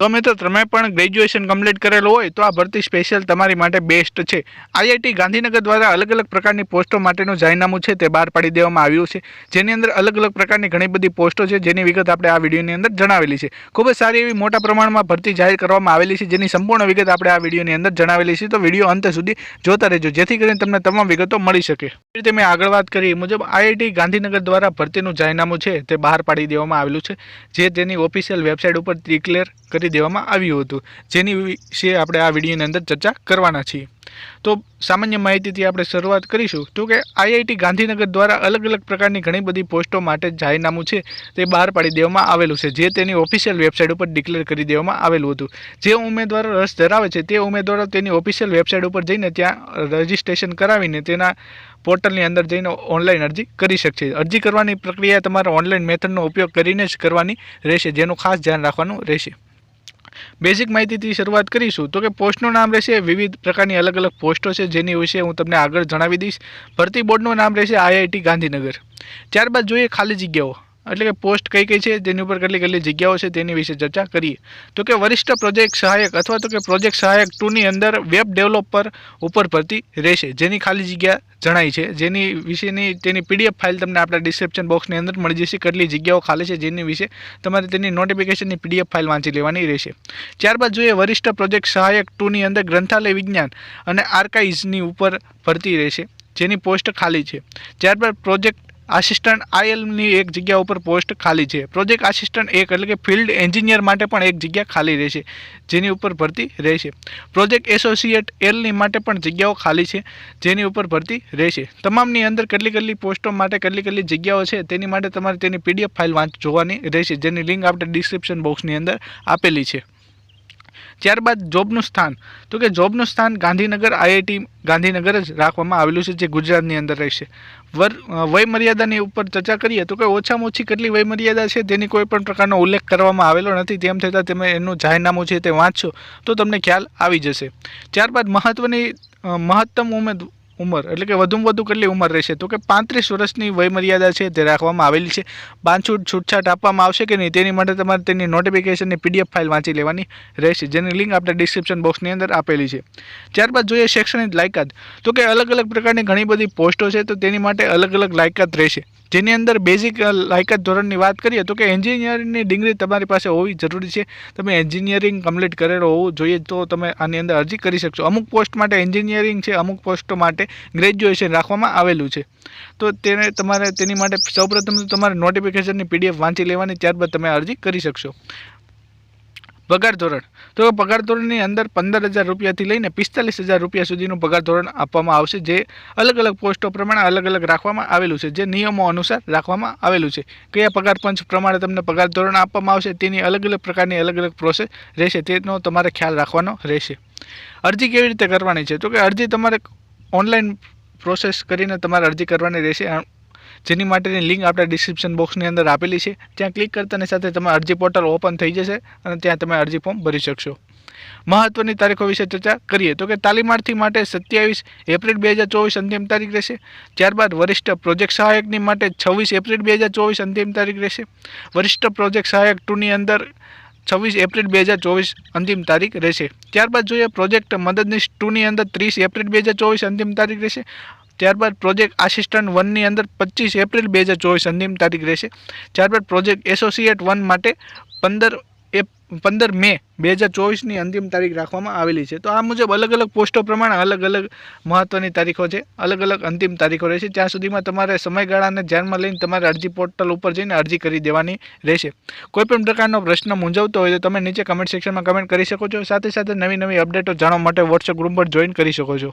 તો મિત્રો, તમે પણ ગ્રેજ્યુએશન કમ્પ્લીટ કરેલું હોય તો આ ભરતી સ્પેશિયલ તમારી માટે બેસ્ટ છે. આઈઆઈટી ગાંધીનગર દ્વારા અલગ અલગ પ્રકારની પોસ્ટો માટેનું જાહેરનામું છે તે બહાર પાડી દેવામાં આવ્યું છે. જેની અંદર અલગ અલગ પ્રકારની ઘણી બધી પોસ્ટો છે, જેની વિગત આપણે આ વિડીયોની અંદર જણાવેલી છે. ખૂબ જ સારી એવી મોટા પ્રમાણમાં ભરતી જાહેર કરવામાં આવેલી છે, જેની સંપૂર્ણ વિગત આપણે આ વિડીયોની અંદર જણાવેલી છે. તો વીડિયો અંત સુધી જોતા રહેજો, જેથી કરીને તમને તમામ વિગતો મળી શકે. રીતે મેં આગળ વાત કરી મુજબ આઈઆઈટી ગાંધીનગર દ્વારા ભરતીનું જાહેરનામું છે તે બહાર પાડી દેવામાં આવેલું છે. જે તેની ઓફિશિયલ વેબસાઇટ ઉપર ડિક્લેર કરી દેવામાં આવ્યું હતું. જેની વિશે આપણે આ વિડીયોની અંદર ચર્ચા કરવાના છીએ. તો સામાન્ય માહિતીથી આપણે શરૂઆત કરીશું. તો કે આઈઆઈટી ગાંધીનગર દ્વારા અલગ અલગ પ્રકારની ઘણી બધી પોસ્ટો માટે જાહેરનામું છે તે બહાર પાડી દેવામાં આવેલું છે. જે તેની ઓફિશિયલ વેબસાઇટ ઉપર ડિક્લેર કરી દેવામાં આવેલું હતું. જે ઉમેદવારો રસ ધરાવે છે તે ઉમેદવારો તેની ઓફિશિયલ વેબસાઇટ ઉપર જઈને ત્યાં રજિસ્ટ્રેશન કરાવીને તેના પોર્ટલની અંદર જઈને ઓનલાઈન અરજી કરી શકશે. અરજી કરવાની પ્રક્રિયા તમારે ઓનલાઈન મેથડનો ઉપયોગ કરીને જ કરવાની રહેશે, જેનું ખાસ ધ્યાન રાખવાનું રહેશે. બેઝિક માહિતીથી શરૂઆત કરીશું. તો કે પોસ્ટનું નામ રહેશે વિવિધ પ્રકારની અલગ અલગ પોસ્ટો છે, જેની વિશે હું તમને આગળ જણાવી દઈશ. ભરતી બોર્ડનું નામ રહેશે આઈઆઈટી ગાંધીનગર. ત્યારબાદ જોઈએ ખાલી જગ્યાઓ. એટલે કે પોસ્ટ કઈ કઈ છે તેની ઉપર કેટલી કેટલી જગ્યાઓ છે, તેની વિશે ચર્ચા કરીએ. તો કે વરિષ્ઠ પ્રોજેક્ટ સહાયક અથવા તો કે પ્રોજેક્ટ સહાયક ટુની અંદર વેબ ડેવલપર ઉપર ભરતી રહેશે. જેની ખાલી જગ્યા જણાય છે. જેની વિશેની, તેની પીડીએફ ફાઇલ તમને આપણા ડિસ્ક્રિપ્શન બોક્સની અંદર મળી જશે કેટલી જગ્યાઓ ખાલી છે, જેની વિશે તમારે તેની નોટિફિકેશનની પીડીએફ ફાઇલ વાંચી લેવાની રહેશે. ત્યારબાદ જોઈએ વરિષ્ઠ પ્રોજેક્ટ સહાયક ટુની અંદર ગ્રંથાલય વિજ્ઞાન અને આર્કાઇવ્સની ઉપર ભરતી રહેશે. જેની પોસ્ટ ખાલી છે. ત્યારબાદ પ્રોજેક્ટ આસિસ્ટન્ટ આઈએલની એક જગ્યા ઉપર પોસ્ટ ખાલી છે. પ્રોજેક્ટ આસિસ્ટન્ટ એક એટલે કે ફિલ્ડ એન્જિનિયર માટે પણ એક જગ્યા ખાલી રહેશે, જેની ઉપર ભરતી રહેશે. પ્રોજેક્ટ એસોસિએટ એલની માટે પણ જગ્યાઓ ખાલી છે, જેની ઉપર ભરતી રહેશે. તમામની અંદર કેટલી કેટલી પોસ્ટો માટે કેટલી કેટલી જગ્યાઓ છે, તેની માટે તમારે તેની પીડીએફ ફાઇલ વાંચ, જોવાની રહેશે, જેની લિંક આપણે ડિસ્ક્રિપ્શન બોક્સની અંદર આપેલી છે. ત્યારબાદ જોબનું સ્થાન. તો કે જોબનું સ્થાન ગાંધીનગર આઈઆઈટી, ગાંધીનગર જ રાખવામાં આવેલું છે, જે ગુજરાતની અંદર રહેશે. વર વયમર્યાદાની ઉપર ચર્ચા કરીએ તો કે ઓછામાં ઓછી કેટલી વયમર્યાદા છે તેની કોઈ પણ પ્રકારનો ઉલ્લેખ કરવામાં આવેલો નથી, તેમ છતાં તમે એનું જાહેરનામું છે તે વાંચશો તો તમને ખ્યાલ આવી જશે. ત્યારબાદ મહત્ત્વની મહત્તમ ઉમેદ ઉંમર. એટલે કે વધુમાં વધુ કેટલી ઉંમર રહેશે? તો કે પાંત્રીસ વર્ષની વયમર્યાદા છે તે રાખવામાં આવેલી છે. બાંછૂટ છૂટછાટ આપવામાં આવશે કે નહીં? તેની માટે તમારે તેની નોટિફિકેશનની પીડીએફ ફાઇલ વાંચી લેવાની રહેશે, જેની લિંક આપણે ડિસ્ક્રિપ્શન બોક્સની અંદર આપેલી છે. ત્યારબાદ જોઈએ શૈક્ષણિક લાયકાત. તો કે અલગ અલગ પ્રકારની ઘણી બધી પોસ્ટો છે, તો તેની માટે અલગ અલગ લાયકાત રહેશે. જેની અંદર બેઝિક લાયકાત ધોરણની વાત કરીએ, તો કે એન્જિનિયરિંગની ડિગ્રી તમારી પાસે હોવી જરૂરી છે. તમે એન્જિનિયરિંગ કમ્પ્લીટ કરેલો હોવું જોઈએ તો તમે આની અંદર અરજી કરી શકશો. અમુક પોસ્ટ માટે એન્જિનિયરિંગ છે, અમુક પોસ્ટો માટે ગ્રેજ્યુએશન રાખવામાં આવેલું છે. તો તેને તમારે તેની માટે સૌપ્રથમ તો તમારે નોટિફિકેશનની પીડીએફ વાંચી લેવાની, ત્યારબાદ તમે અરજી કરી શકશો. પગાર ધોરણ. તો પગાર ધોરણની અંદર પંદર હજાર રૂપિયાથી લઈને પિસ્તાલીસ હજાર રૂપિયા સુધીનું પગાર ધોરણ આપવામાં આવશે, જે અલગ અલગ પોસ્ટો પ્રમાણે અલગ અલગ રાખવામાં આવેલું છે, જે નિયમો અનુસાર રાખવામાં આવેલું છે. કયા પગાર પંચ પ્રમાણે તમને પગાર ધોરણ આપવામાં આવશે, તેની અલગ અલગ પ્રકારની અલગ અલગ પ્રોસેસ રહેશે, તેનો તમારે ખ્યાલ રાખવાનો રહેશે. અરજી કેવી રીતે કરવાની છે? તો કે અરજી તમારે ઓનલાઈન પ્રોસેસ કરીને તમારે અરજી કરવાની રહેશે. જેની માટેની લિંક આપણે ડિસ્ક્રિપ્શન બોક્સની અંદર આપેલી છે. ત્યાં ક્લિક કરતાની સાથે તમે અરજી પોર્ટલ ઓપન થઈ જશે અને ત્યાં તમે અરજી ફોર્મ ભરી શકશો. મહત્વની તારીખો વિશે ચર્ચા કરીએ તો કે તાલીમાર્થી માટે સત્યાવીસ એપ્રિલ બે હજાર ચોવીસ અંતિમ તારીખ રહેશે. ત્યારબાદ વરિષ્ઠ પ્રોજેક્ટ સહાયકની માટે છવ્વીસ એપ્રિલ બે હજાર ચોવીસ અંતિમ તારીખ રહેશે. વરિષ્ઠ પ્રોજેક્ટ સહાયક ટુની અંદર છવ્વીસ એપ્રિલ બે હજાર ચોવીસ અંતિમ તારીખ રહેશે. ત્યારબાદ જોઈએ પ્રોજેક્ટ મદદનીશ ટુની અંદર ત્રીસ એપ્રિલ બે હજાર ચોવીસ અંતિમ તારીખ રહેશે. ત્યારબાદ પ્રોજેક્ટ આસિસ્ટન્ટ વનની અંદર પચીસ એપ્રિલ બે હજાર ચોવીસ અંતિમ તારીખ રહેશે. ત્યારબાદ પ્રોજેક્ટ એસોસિએટ વન માટે પંદર પંદર મે બે હજાર ચોવીસની અંતિમ તારીખ રાખવામાં આવેલી છે. તો આ મુજબ અલગ અલગ પોસ્ટો પ્રમાણે અલગ અલગ મહત્ત્વની તારીખો છે. અલગ અલગ અંતિમ તારીખો રહેશે. ત્યાં સુધીમાં તમારે સમયગાળાને ધ્યાનમાં લઈને તમારે અરજી પોર્ટલ ઉપર જઈને અરજી કરી દેવાની રહેશે. કોઈપણ પ્રકારનો પ્રશ્ન મૂંઝવતો હોય તો તમે નીચે કમેન્ટ સેક્શનમાં કમેન્ટ કરી શકો છો. સાથે સાથે નવી નવી અપડેટો જાણવા માટે વોટ્સએપ ગ્રુપ પર જોઈન કરી શકો છો.